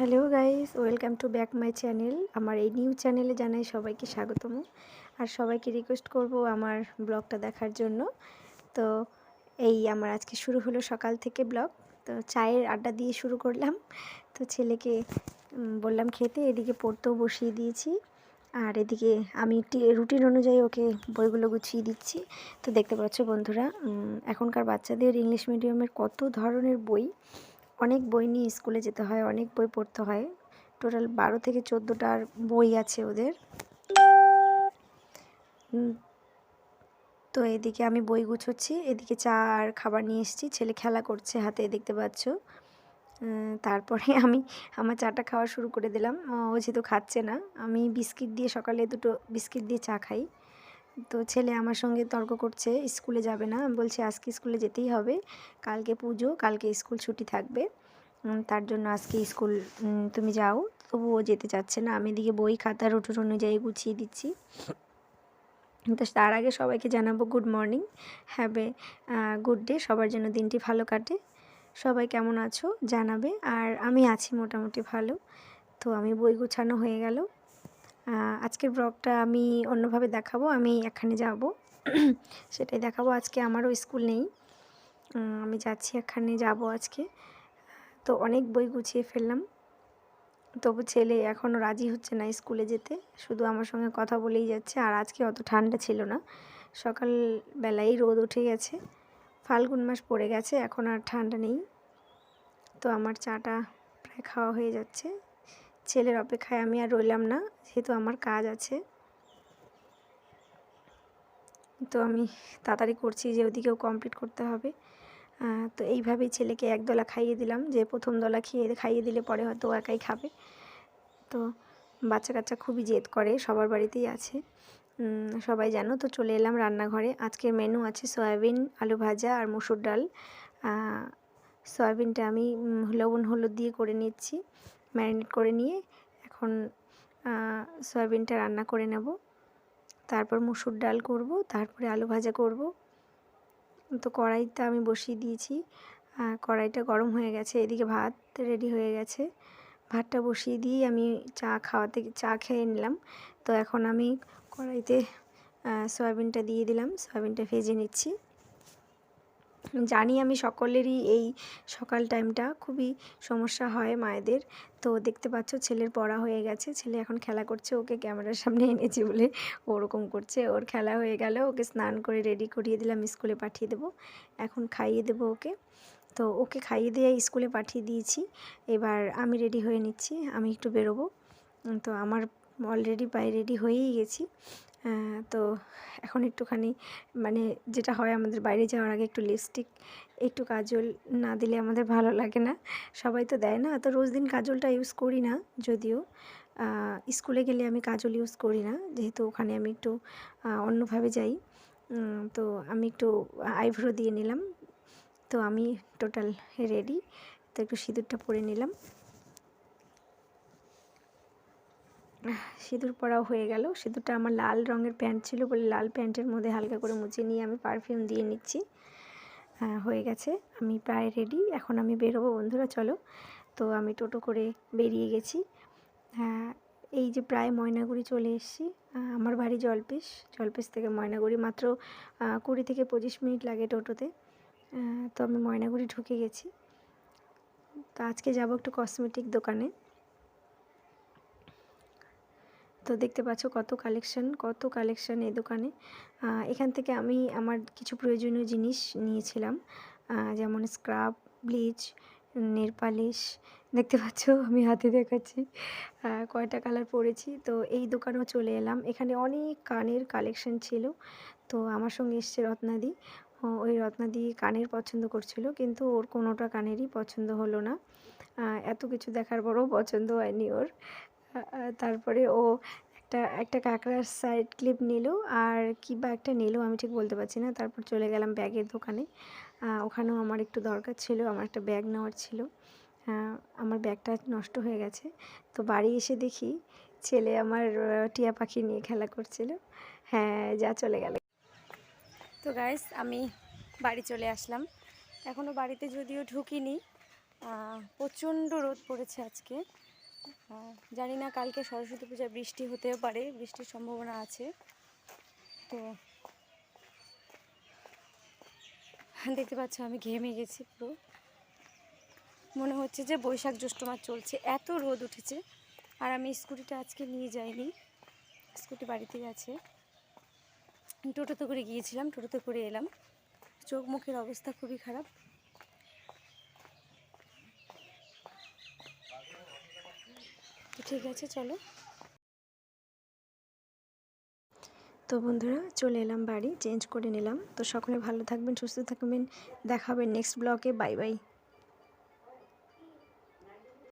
Hello guys, welcome to back my channel. আমার এই new চ্যানেলে জানাই সবাইকে স্বাগতম। আর সবাইকে রিকোয়েস্ট করব আমার ব্লগটা দেখার জন্য। তো এই আমার আজকে শুরু হলো সকাল থেকে ব্লগ। তো চায়ের আড্ডা দিয়ে শুরু করলাম। তো ছেলেকে বললাম খেতে, এদিকে পড়তেও বসিয়ে দিয়েছি। আর এদিকে আমি রুটিন অনুযায়ী ওকে বইগুলো গুছিয়ে দিচ্ছি। তো দেখতে পাচ্ছ বন্ধুরা এখনকার বাচ্চাদের ইংলিশ মিডিয়ামের কত ধরনের বই। অনেক বই নিয়ে স্কুলে যেতে হয়, অনেক বই পড়তে হয়। টোটাল বারো থেকে চোদ্দোটার বই আছে ওদের। তো এদিকে আমি বই গুছোচ্ছি, এদিকে চা আর খাবার নিয়ে এসেছি। ছেলে খেলা করছে হাতে, দেখতে পাচ্ছ। তারপরে আমি আমার চাটা খাওয়া শুরু করে দিলাম। ও যেহেতু খাচ্ছে না, আমি বিস্কিট দিয়ে সকালে দুটো বিস্কিট দিয়ে চা খাই। তো ছেলে আমার সঙ্গে তর্ক করছে, স্কুলে যাবে না। আমি বলছি, আজকে স্কুলে যেতেই হবে। কালকে পুজো, কালকে স্কুল ছুটি থাকবে। তার জন্য আজকে স্কুল তুমি যাও। তবুও যেতে চাচ্ছে না। আমি এদিকে বই খাতা, রুটুর অনুযায়ী গুছিয়ে দিচ্ছি। তো তার আগে সবাইকে জানাব good morning have good day সবার জন্য দিনটি ভালো কাটে। সবাই কেমন আছো? জানাবে। আর আমি আছি মোটামুটি ভালো। তো আমি বই গুছানো হয়ে গেল। আজকের ব্লগটা আমি অন্যভাবে দেখাবো। আমি এখানে যাব। সেটাই দেখাবো। আজকে আমারও স্কুল নেই। আমি যাচ্ছি এখানে, যাব আজকে। তো অনেক বই গুছিয়ে ফেললাম। তবু ছেলে এখনও রাজি হচ্ছে না স্কুলে যেতে। শুধু আমার সঙ্গে কথা বলেই যাচ্ছে, আর আজকে অত ঠান্ডা ছিল না। সকালবেলায় রোদ উঠে গেছে। ফাল্গুন মাস পড়ে গেছে, এখন আর ঠান্ডা নেই। তো আমার চাটা প্রায় খাওয়া হয়ে যাচ্ছে। ছেলের অপেক্ষায় আমি আর রইলাম না, যেহেতু আমার কাজ আছে। তো আমি তাড়াতাড়ি করছি যে ওদিকেও কমপ্লিট করতে হবে। তো এইভাবেই ছেলেকে এক দলা খাইয়ে দিলাম, যে প্রথম দলা খেয়ে, খাইয়ে দিলে পরে হয়তো একাই খাবে। তো বাচ্চা কাচ্চা খুবই জেদ করে, সবার বাড়িতেই আছে। সবাই জানো তো চলে এলাম রান্নাঘরে। আজকের মেনু আছে সয়াবিন, আলু ভাজা আর মুসুর ডাল। সয়াবিনটা আমি লবণ, হলুদ দিয়ে করে নিচ্ছি, ম্যারিনেট করে নিয়ে এখন সয়াবিনটা রান্না করে নেব। তারপর মুসুর ডাল করব, তারপরে আলু ভাজা করব। তো কড়াইটা আমি বসিয়ে দিয়েছি। কড়াইটা গরম হয়ে গেছে, এদিকে ভাত রেডি হয়ে গেছে। ভাতটা বসিয়ে দিয়ে আমি চা খাওয়াতে, চা খেয়ে নিলাম। তো এখন আমি কড়াইতে সয়াবিনটা দিয়ে দিলাম, সয়াবিনটা ভেজে নিচ্ছি। জানি আমি সকলেরই এই সকাল টাইমটা খুবই সমস্যা হয় মায়েদের। তো দেখতে পাচ্ছ ছেলের পড়া হয়ে গেছে। ছেলে এখন খেলা করছে, ওকে ক্যামেরার সামনে এনেছি বলে ওরকম করছে। ওর খেলা হয়ে গেল, ওকে স্নান করে রেডি করিয়ে দিলাম, স্কুলে পাঠিয়ে দেবো। এখন খাইয়ে দেবো ওকে। তো ওকে খাইয়ে দিয়ে স্কুলে পাঠিয়ে দিয়েছি। এবার আমি রেডি হয়ে নিচ্ছি, আমি একটু বেরোবো। তো আমার অলরেডি প্রায় রেডি হয়েই গেছি। তো এখন একটুখানি মানে যেটা হয় আমাদের বাইরে যাওয়ার আগে একটু লিপস্টিক একটু কাজল না দিলে আমাদের ভালো লাগে না। সবাই তো দেয় না, তো রোজ দিন কাজলটা ইউজ করি না যদিও। স্কুলে গেলে আমি কাজল ইউজ করি না, যেহেতু ওখানে আমি একটু অন্যভাবে যাই। তো আমি একটু আইব্রো দিয়ে নিলাম, তো আমি টোটাল রেডি তো একটু সিঁদুরটা পরে নিলাম। সিঁদুর পরাও হয়ে গেল। সিঁদুরটা আমার লাল রঙের প্যান্ট ছিল বলে লাল প্যান্টের মধ্যে হালকা করে মুছে নিয়ে আমি পারফিউম দিয়ে নিচ্ছি। হয়ে গেছে। আমি প্রায় রেডি এখন আমি বেরোবো বন্ধুরা, চলো। তো আমি টোটো করে বেরিয়ে গেছি। এই যে প্রায় ময়নাগুড়ি চলে এসেছি। আমার বাড়ি জলপেশ। জলপেশ থেকে ময়নাগুড়ি মাত্র কুড়ি থেকে পঁচিশ মিনিট লাগে টোটোতে। তো আমি ময়নাগুড়ি ঢুকে গেছি। তো আজকে যাব একটু কসমেটিক দোকানে। তো দেখতে পাচ্ছ কত কালেকশন কত কালেকশন এই দোকানে। এখান থেকে আমি আমার কিছু প্রয়োজনীয় জিনিস নিয়েছিলাম। যেমন স্ক্রাব ব্লিচ নেল পালিশ দেখতে পাচ্ছ, আমি হাতে দেখাচ্ছি। কয়টা কালার পরেছি। তো এই দোকানেও চলে এলাম। এখানে অনেক কানের কালেকশন ছিল। তো আমার সঙ্গে এসছে রত্নাদি। ওই রত্নাদি কানের পছন্দ করছিল, কিন্তু ওর কোনোটা কানেরই পছন্দ হলো না। এত কিছু দেখার পরও পছন্দ হয়নি ওর। তারপরে ও একটা একটা কাঁকড়ার সাইড ক্লিপ নিল আর কি বা একটা নিল আমি ঠিক বলতে পারছি না। তারপর চলে গেলাম ব্যাগের দোকানে। ওখানেও আমার একটু দরকার ছিল, আমার একটা ব্যাগ নেওয়ার ছিল। আমার ব্যাগটা নষ্ট হয়ে গেছে। তো বাড়ি এসে দেখি ছেলে আমার টিয়া পাখি নিয়ে খেলা করছিল। হ্যাঁ যা চলে গেল। তো গাইস আমি বাড়ি চলে আসলাম। এখনও বাড়িতে যদিও ঢুকিনি প্রচণ্ড রোদ পড়েছে আজকে। জানি না, কালকে সরস্বতী পূজায় বৃষ্টি হতেও পারে, বৃষ্টির সম্ভাবনা আছে। তো দেখতে পাচ্ছ, আমি ঘেমে গেছি পুরো। মনে হচ্ছে যে বৈশাখ জ্যৈষ্ঠ মাস চলছে, এত রোদ উঠেছে। আর আমি স্কুটিটা আজকে নিয়ে যাইনি, স্কুটি বাড়িতেই আছে। টোটোতে করে গিয়েছিলাম, টোটোতে করে এলাম। চোখ মুখের অবস্থা খুবই খারাপ। ঠিক আছে, চলো। তো বন্ধুরা, চলে এলাম বাড়ি, চেঞ্জ করে নিলাম। তো সকলে ভালো থাকবেন, সুস্থ থাকবেন। দেখাবেন নেক্সট ব্লকে বাই বাই